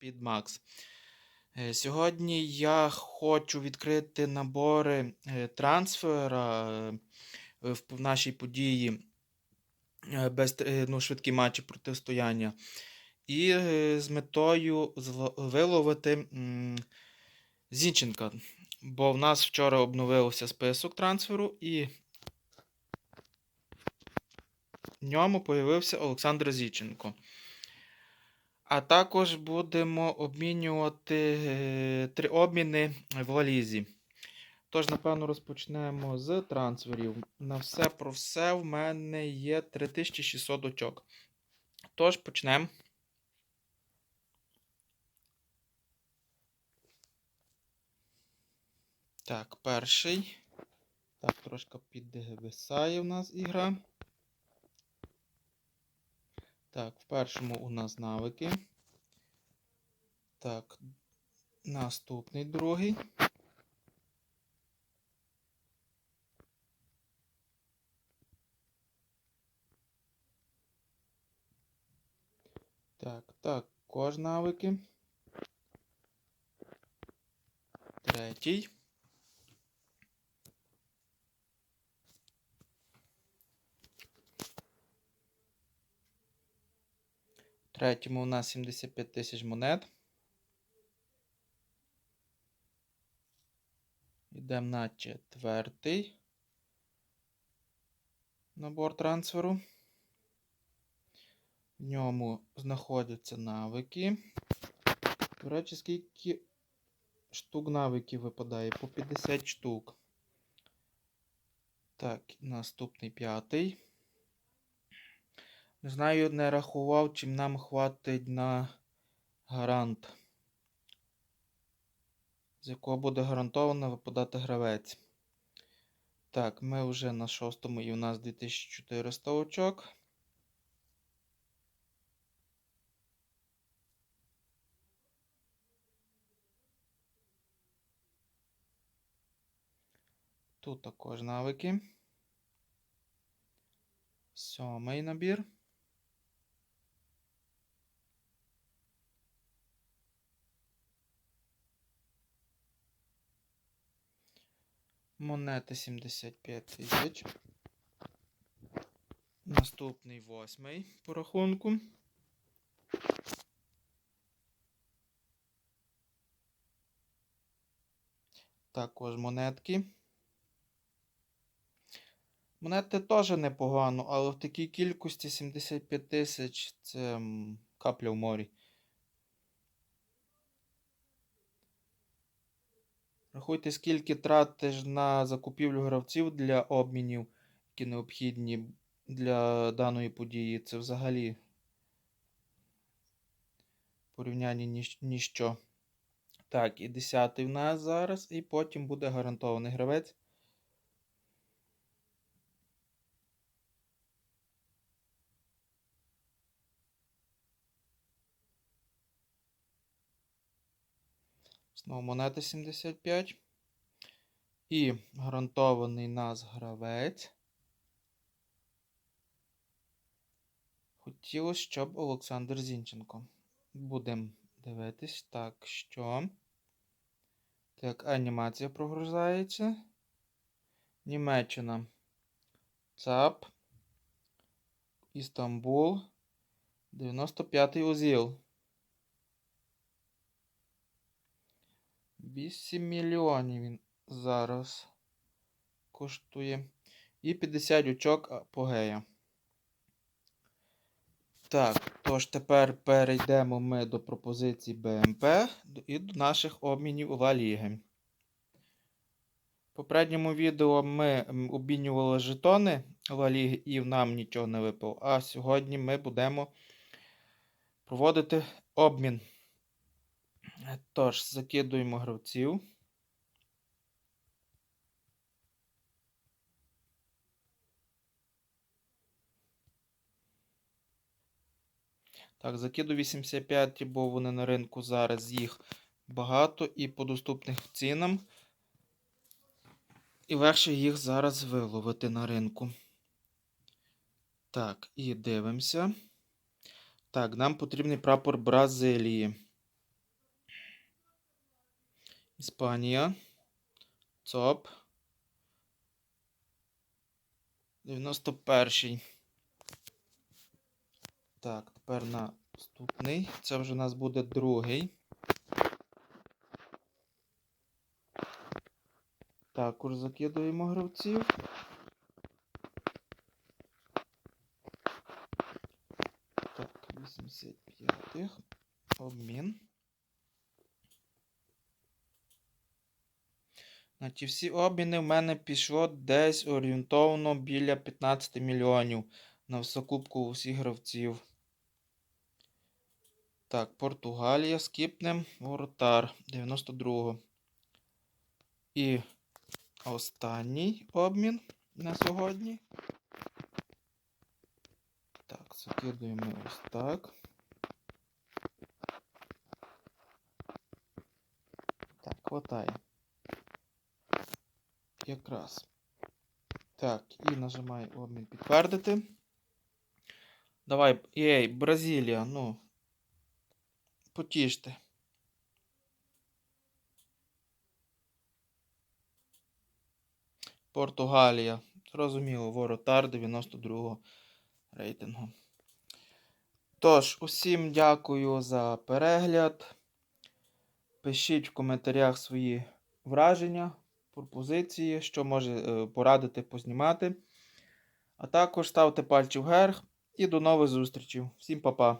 Speedmax. Е, Сьогодні я хочу відкрити набори е, трансфера е, в нашій події без, ну, швидкі матчі протистояння. І з метою виловити Зінченка. Бо в нас вчора обновився список трансферу, і в ньому появився Олександр Зіченко. А також будемо обмінювати е, три обміни в валізі. Тож, напевно, розпочнемо з трансферів. На все про все в мене є 3600 очок. Тож почнемо. Так, перший. Так, трошки підвисає в нас ігра. Так, в першому у нас навики. Так, наступний другий. Так, також навики. Третій. Третьому у нас 75 тисяч монет. Йдемо на четвертий набор трансферу. В ньому знаходяться навики. До речі, скільки штук навиків випадає? По 50 штук. Так, наступний п'ятий. Не знаю, не рахував, чим нам хватить на гарант, з якого буде гарантовано випадати гравець. Так, ми вже на шостому і у нас 2400 очок. Тут також навики. Сьомий набір. Монети 75 тисяч. Наступний восьмий по рахунку. Також монетки. Монети теж непогано, але в такій кількості 75 тисяч це капля в морі. Рахуйте, скільки тратиш на закупівлю гравців для обмінів, які необхідні для даної події. Це взагалі порівняння ніщо. Так, і 10 в нас зараз, і потім буде гарантований гравець. Знову монета 75. І гарантований нас гравець. Хотілося, щоб Олександр Зінченко. Будемо дивитись. Так, що. Так, анімація прогрузається. Німеччина. ЦАП. Істамбул. 95-й УЗІЛ. 8 мільйонів він зараз коштує. І 50 очок апогея. Так, тож тепер перейдемо ми до пропозицій БМП і до наших обмінів Ла Ліги. В попередньому відео ми обмінювали жетони Ла Ліги і нам нічого не випало. А сьогодні ми будемо проводити обмін. Тож, закидуємо гравців. Так, закиду 85, бо вони на ринку зараз їх багато і по доступних цінам. І легше їх зараз виловити на ринку. Так, і дивимося. Так, нам потрібний прапор Бразилії. Іспанія. ЦОП. 91. Так, тепер наступний. Це вже у нас буде другий. Також закидуємо гравців. Так, 85. Обмін. На ті всі обміни в мене пішло десь орієнтовно біля 15 мільйонів на всокупку усіх гравців. Так, Португалія, скіпнем, Воротар 92-го. І останній обмін на сьогодні. Так, закидуємо ось так. Так, хватає. Якраз. Так, і нажимаю обмін підтвердити. Давай, ей, Бразилія, ну. Потіште. Португалія. Зрозуміло, воротар 92-го рейтингу. Тож, усім дякую за перегляд. Пишіть в коментарях свої враження, пропозиції, що може е, порадити познімати. А також ставте пальці вверх і до нових зустрічей. Всім па-па!